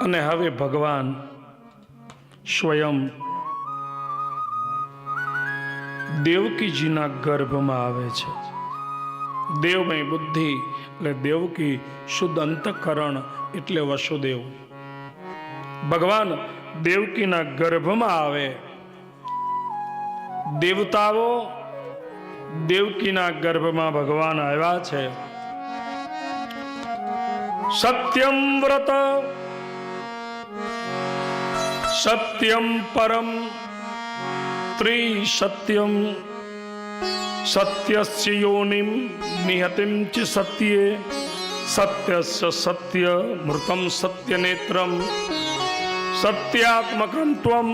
અને હવે ભગવાન સ્વયં દેવકીજીના ગર્ભમાં આવે છે. દેવમય બુદ્ધિ એટલે દેવકી શુદ્ધ અંતકરણ એટલે વસુદેવ. ભગવાન દેવકીના ગર્ભમાં આવે. દેવતાઓ દેવકીના ગર્ભમાં ભગવાન આવ્યા છે. સત્યમ વ્રત સત્યમ પરમ ત્રિસત્યમ સત્યસ્ય યોનિમ નિહતિમ ચ સત્યે સત્યસ્ય સત્ય મૃતમ સત્યનેત્રમ સત્યાત્મકમ ત્વમ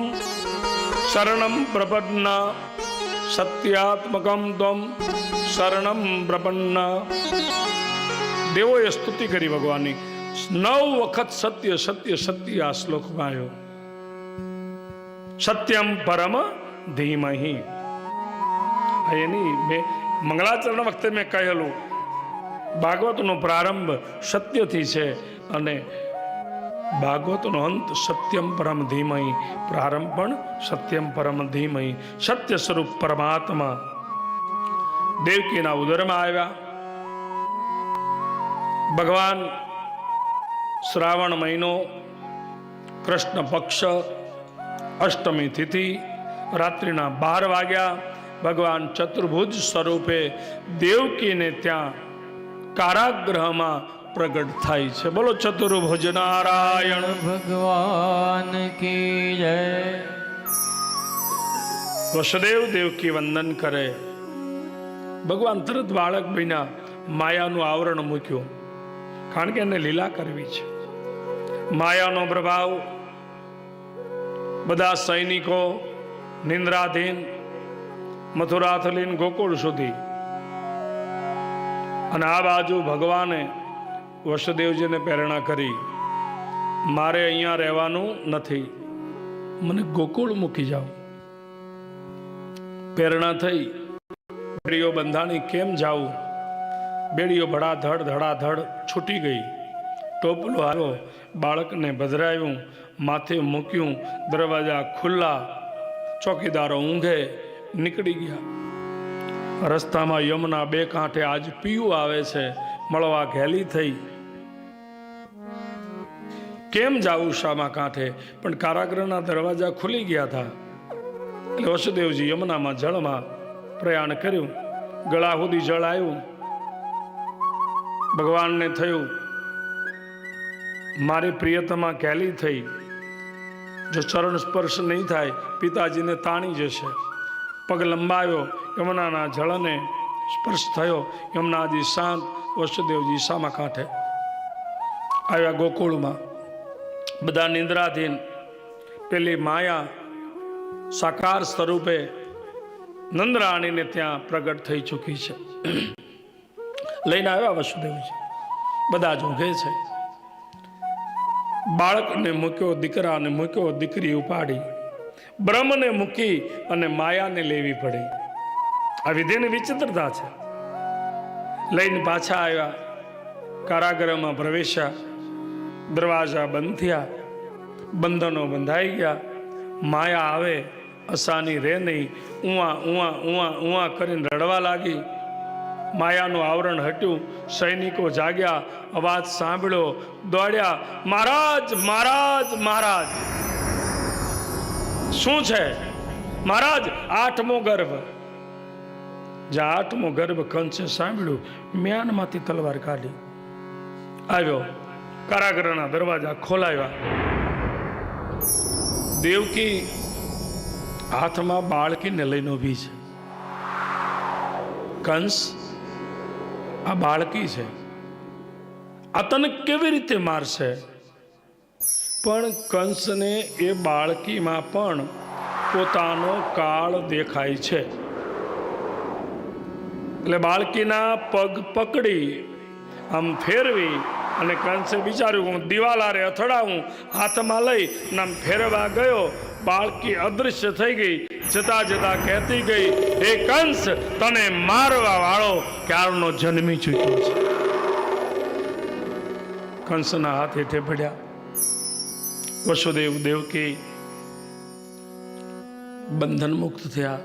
શરણમ પ્રપન્ન સત્યાત્મકમ ત્વમ શરણમ પ્રપન્ના દેવોએ સ્તુતિ કરી ભગવાનની નવ વખત સત્ય સત્ય સત્ય આ શ્લોકમાં આવ્યો સત્યમ પરમ ધીમહી એની મેં મંગળાચરણ વખતે મેં કહેલું ભાગવતનો પ્રારંભ સત્યથી છે અને ભાગવતનો અંત સત્યમ પરમ ધીમહી પ્રારંભ પણ સત્યમ પરમ ધીમહી સત્ય સ્વરૂપ પરમાત્મા દેવકીના ઉદરમાં આવ્યા ભગવાન શ્રાવણ મહિનો કૃષ્ણ પક્ષ અષ્ટમી તિથિ રાત્રિના બાર વાગ્યા ભગવાન ચતુર્ભુજ સ્વરૂપે દેવકીને ત્યાં કારાગ્રહમાં પ્રગટ થાય છે. બોલો ચતુર્ભુજ નારાયણ. ભગવાન કી જય. વસુદેવ દેવકી વંદન કરે. ભગવાન તરત બાળક બન્યા માયાનું આવરણ મૂક્યું. કારણ કે એને લીલા કરવી છે. માયાનો પ્રભાવ બધા સૈનિકો નિંદ્રાધીન મથુરાથી લઈને ગોકુળ સુધી. અને આ બાજુ ભગવાને વસુદેવજીને પ્રેરણા કરી. મારે અહીંયા રહેવાનું નથી. મને ગોકુળ મૂકી જાઓ. પ્રેરણા થઈ. બેડીઓ બંધાણી કેમ જાવું? બેડીઓ ભડાધડ ધડાધડ છૂટી ગઈ. ટોપલો આવ્યો બાળકને ભદરાયું. માથે મૂક્યું, દરવાજા ખુલ્લા, ચોકીદારો ઊંઘે નીકળી ગયા. રસ્તામાં યમુના બે કાંઠે આજ પીયું આવે છે, મળવા ઘેલી થઈ. કેમ જાવું શામા કાંઠે? પણ કારાગૃહના દરવાજા ખુલી ગયા હતા એટલે વસુદેવજી યમુનામાં જળમાં પ્રયાણ કર્યું. ગળા સુધી જળ આવ્યું ભગવાનને થયું, મારી પ્રિયતમાં કેલી થઈ. જો ચરણ સ્પર્શ નહીં થાય, પિતાજીને તાણી જશે. પગ લંબાવ્યો યમુનાના જળને સ્પર્શ થયો. યમુનાજી શાંત વસુદેવજી સામા કાંઠે આવ્યા ગોકુળમાં. બધા નિંદ્રાધીન. પેલી માયા સાકાર સ્વરૂપે નંદરાણીને ત્યાં પ્રગટ થઈ ચૂકી છે. લઈને આવ્યા વસુદેવજી. બધા જોગે છે. બાળકને મૂક્યો, દીકરાને મૂક્યો, દીકરી ઉપાડી. બ્રહ્મને મૂકી અને માયાને લેવી પડી. આ વિધિની વિચિત્રતા છે. લઈને પાછા આવ્યા. કારાગૃહમાં પ્રવેશ્યા. દરવાજા બંધ થયા. બંધનો બંધાઈ ગયા. માયા આવે, અસાની રે નહીં. ઉવા ઉવા ઉવા ઉવા કરીને રડવા લાગી. માયાનું આવરણ હટ્યું. સૈનિકો જાગ્યા, અવાજ સાંભળ્યો, દોડ્યા, મહારાજ મહારાજ મહારાજ. શું છે? મહારાજ, આઠમો ગર્ભ. જ્યાં આઠમો ગર્ભ કંસે સાંભળ્યું? મ્યાનમાંથી તલવાર કાઢી. આવ્યો. કારાગરના દરવાજા ખોલાવ્યા. દેવકી, હાથમાં બાળકીને લઈને ઊભી છે. કંસ આ બાળકી છે. આ તને કેવી રીતે મારશે? પણ કંસને એ બાળકીમાં પણ પોતાનો કાળ દેખાય છે. એટલે બાળકીના પગ પકડી, આમ ફેરવી અને કંસે વિચાર્યું, હું દિવાલારે અથડાવું, હાથમાં લઈ ને આમ ફેરવા ગયો. બાળકી અદૃશ્ય થઈ ગઈ. જતા જતા કહેતી ગઈ એ કંસ, તને મારવા વાળો ક્યારનો જન્મી ચૂક્યો છે? કંસના હાથ હેઠે પડ્યા. વસુદેવ દેવકી બંધન મુક્ત થયા.